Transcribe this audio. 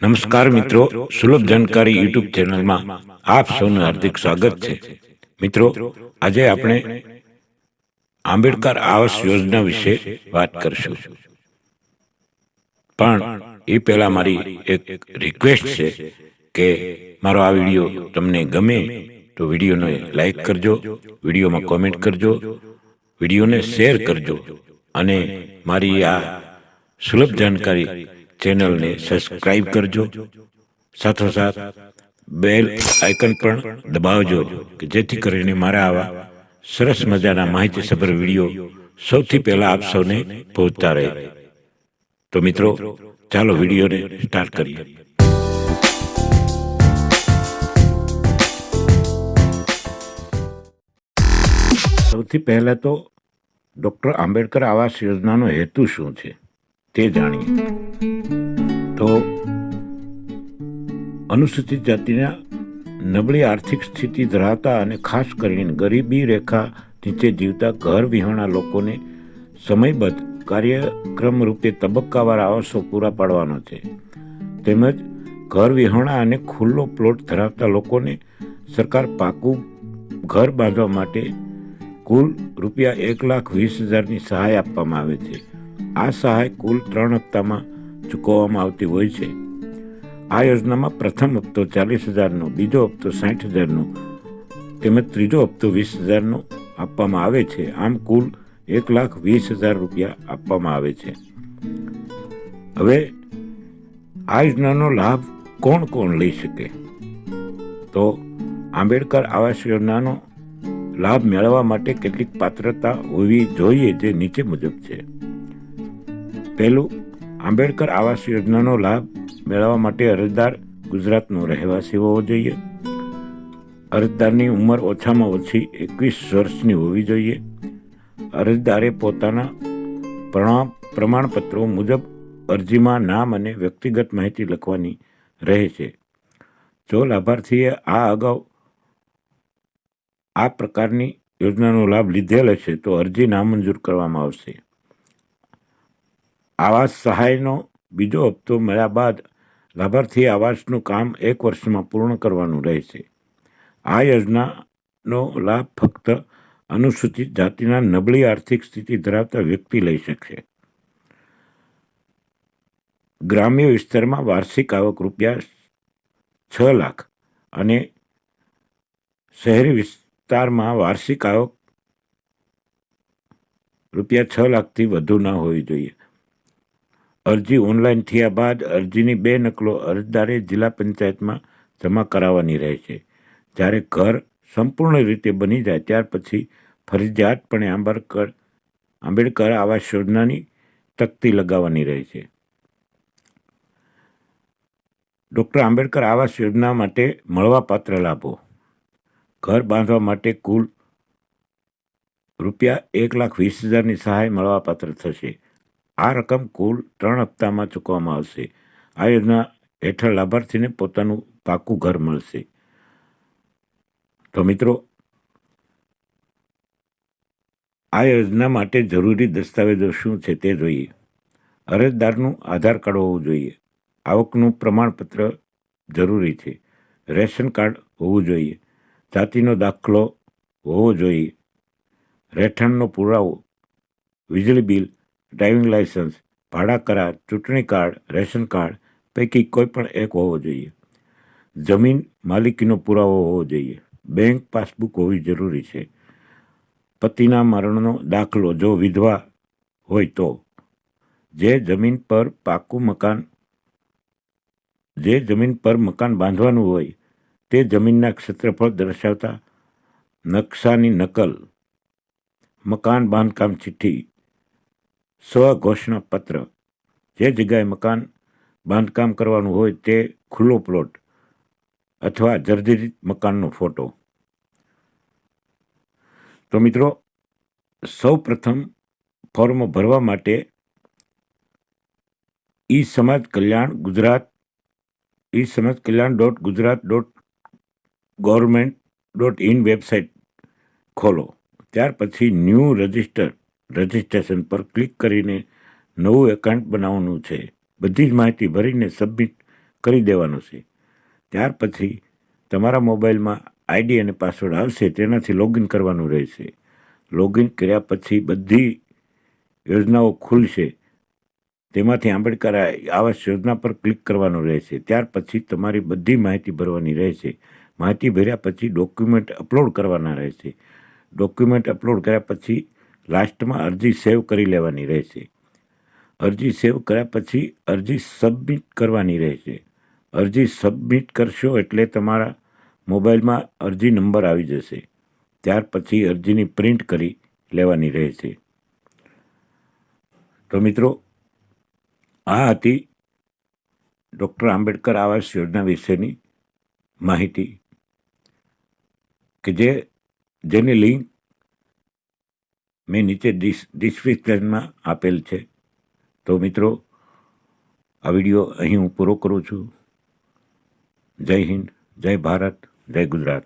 નમસ્કાર મિત્રો, સુલભ જાણકારી યુટ્યુબ ચેનલમાં આપ સૌનું હાર્દિક સ્વાગત છે. મિત્રો, આજે આપણે આંબેડકર આવાસ યોજના વિશે વાત કરશું. પણ એ પહેલા મારી એક રિક્વેસ્ટ છે કે મારો આ વીડિયો તમને ગમે તો વિડીયોને લાઈક કરજો, વિડીયોમાં કોમેન્ટ કરજો, વિડીયોને શેર કરજો અને મારી આ સુલભ જાણકારી ચેનલને સબસ્ક્રાઇબ કરજો. સાથોસાથ બેલ આઇકન પણ દબાવજો, કે જેથી કરીને મારા આવા સરસ મજાના માહિતીસભર વીડિયો સૌથી પહેલા આપ સૌને પહોંચતા રહે. તો મિત્રો, ચાલો વિડીયોને સ્ટાર્ટ કરીએ. સૌથી પહેલા તો ડૉક્ટર આંબેડકર આવાસ યોજનાનો હેતુ શું છે? તે જાણીએ. તો અનુસૂચિત જાતિના નબળી આર્થિક સ્થિતિ ધરાવતા અને ખાસ કરીને ગરીબી રેખા નીચે જીવતા ઘર વિહોણા લોકોને સમયબદ્ધ કાર્યક્રમ રૂપે તબક્કાવાર આવાસો પૂરા પાડવાનો છે. તેમજ ઘર વિહોણા અને ખુલ્લો પ્લોટ ધરાવતા લોકોને સરકાર પાકું ઘર બાંધવા માટે કુલ રૂપિયા એક લાખ વીસ હજારની સહાય આપવામાં આવે છે. આ સહાય કુલ ત્રણ હપ્તામાં ચૂકવવામાં આવતી હોય છે. આ યોજનામાં પ્રથમ હપ્તો ચાલીસ હજારનો, બીજો હપ્તો સાઠ હજારનો તેમજ ત્રીજો હપ્તો વીસ હજારનો આપવામાં આવે છે. આમ કુલ એક લાખ વીસ હજાર રૂપિયા આપવામાં આવે છે. હવે આ યોજનાનો લાભ કોણ કોણ લઈ શકે? તો આંબેડકર આવાસ યોજનાનો લાભ મેળવવા માટે કેટલીક પાત્રતા હોવી જોઈએ જે નીચે મુજબ છે. પહેલું, આંબેડકર આવાસ યોજનાનો લાભ મેળવવા માટે અરજદાર ગુજરાતનો રહેવાસી હોવો જોઈએ. અરજદારની ઉંમર ઓછામાં ઓછી એકવીસ વર્ષની હોવી જોઈએ. અરજદારે પોતાના પ્રમાણ પ્રમાણપત્રો મુજબ અરજીમાં નામ અને વ્યક્તિગત માહિતી લખવાની રહે છે. જો લાભાર્થીએ આ અગાઉ આ પ્રકારની યોજનાનો લાભ લીધેલ હશે તો અરજી નામંજૂર કરવામાં આવશે. આવાસ સહાયનો બીજો હપ્તો મળ્યા બાદ લાભાર્થી આવાસનું કામ એક વર્ષમાં પૂર્ણ કરવાનું રહેશે. આ યોજનાનો લાભ ફક્ત અનુસૂચિત જાતિના નબળી આર્થિક સ્થિતિ ધરાવતા વ્યક્તિ લઈ શકશે. ગ્રામ્ય વિસ્તારમાં વાર્ષિક આવક રૂપિયા છ લાખ અને શહેરી વિસ્તારમાં વાર્ષિક આવક રૂપિયા છ લાખથી વધુ ન હોવી જોઈએ. અરજી ઓનલાઈન થયા બાદ અરજીની બે નકલો અરજદારે જિલ્લા પંચાયતમાં જમા કરાવવાની રહે છે. જ્યારે ઘર સંપૂર્ણ રીતે બની જાય, ત્યાર પછી ફરજિયાતપણે આંબેડકર આંબેડકર આવાસ યોજનાની તકતી લગાવવાની રહે છે. ડૉક્ટર આંબેડકર આવાસ યોજના માટે મળવાપાત્ર લાભો. ઘર બાંધવા માટે કુલ રૂપિયા એક લાખ વીસ હજારની સહાય મળવાપાત્ર થશે. આ રકમ કુલ ત્રણ હપ્તામાં ચૂકવવામાં આવશે. આ યોજના હેઠળ લાભાર્થીને પોતાનું પાકું ઘર મળશે. તો મિત્રો, આ યોજના માટે જરૂરી દસ્તાવેજો શું છે તે જોઈએ. અરજદારનું આધાર કાર્ડ હોવું જોઈએ. આવકનું પ્રમાણપત્ર જરૂરી છે. રેશન કાર્ડ હોવું જોઈએ. જાતિનો દાખલો હોવો જોઈએ. રહેઠાણનો પુરાવો, વીજળી બિલ ડ્રાઇવિંગ લાયસન્સ ભાડા કરાર, ચૂંટણી કાર્ડ, રેશન કાર્ડ પૈકી કોઈપણ એક હોવો જોઈએ. જમીન માલિકીનો પુરાવો હોવો જોઈએ. બેંક પાસબુક હોવી જરૂરી છે. પતિના મરણનો દાખલો જો વિધવા હોય તો. જે જમીન પર પાકું મકાન, જે જમીન પર મકાન બાંધવાનું હોય, તે જમીનના ક્ષેત્રફળ દર્શાવતા નકશાની નકલ, મકાન બાંધકામ ચિઠ્ઠી સ્વઘોષણા પત્ર જે જગ્યાએ મકાન બાંધકામ કરવાનું હોય તે ખુલ્લો પ્લોટ અથવા જર્જરિત મકાનનો ફોટો. તો મિત્રો સૌ પ્રથમ ફોર્મ ભરવા માટે ઈ સમાજ Kalyan Gujarat, E Samaj Kalyan dot Gujarat dot government dot in website ખોલો. ત્યાર પછી ન્યૂ રજિસ્ટર રજિસ્ટ્રેશન પર ક્લિક કરીને નવું એકાઉન્ટ બનાવવાનું છે. બધી જ માહિતી ભરીને સબમિટ કરી દેવાનું છે. ત્યાર પછી તમારા મોબાઈલમાં આઈડી અને પાસવર્ડ આવશે, તેનાથી લોગિન કરવાનું રહેશે. લોગિન કર્યા પછી બધી યોજનાઓ ખુલશે. તેમાંથી આંબેડકર આવાસ યોજના પર ક્લિક કરવાનું રહેશે. ત્યાર પછી તમારી બધી માહિતી ભરવાની રહેશે. માહિતી ભર્યા પછી ડોક્યુમેન્ટ અપલોડ કરવાના રહેશે. ડોક્યુમેન્ટ અપલોડ કર્યા પછી લાસ્ટમાં અરજી સેવ કરી લેવાની રહેશે. અરજી સેવ કર્યા પછી અરજી સબમિટ કરવાની રહેશે. અરજી સબમિટ કરશો એટલે તમારા મોબાઈલમાં અરજી નંબર આવી જશે. ત્યાર પછી અરજીની પ્રિન્ટ કરી લેવાની રહેશે. તો મિત્રો, આ હતી ડૉક્ટર આંબેડકર આવાસ યોજના વિશેની માહિતી કે જે, જેની લિંક મેં નીચે ડિસ, ડિસ્ક્રિપ્શનમાં આપેલ છે. તો મિત્રો, આ વીડિયો અહીં હું પૂરો કરું છું. જય હિન્દ, જય ભારત, જય ગુજરાત.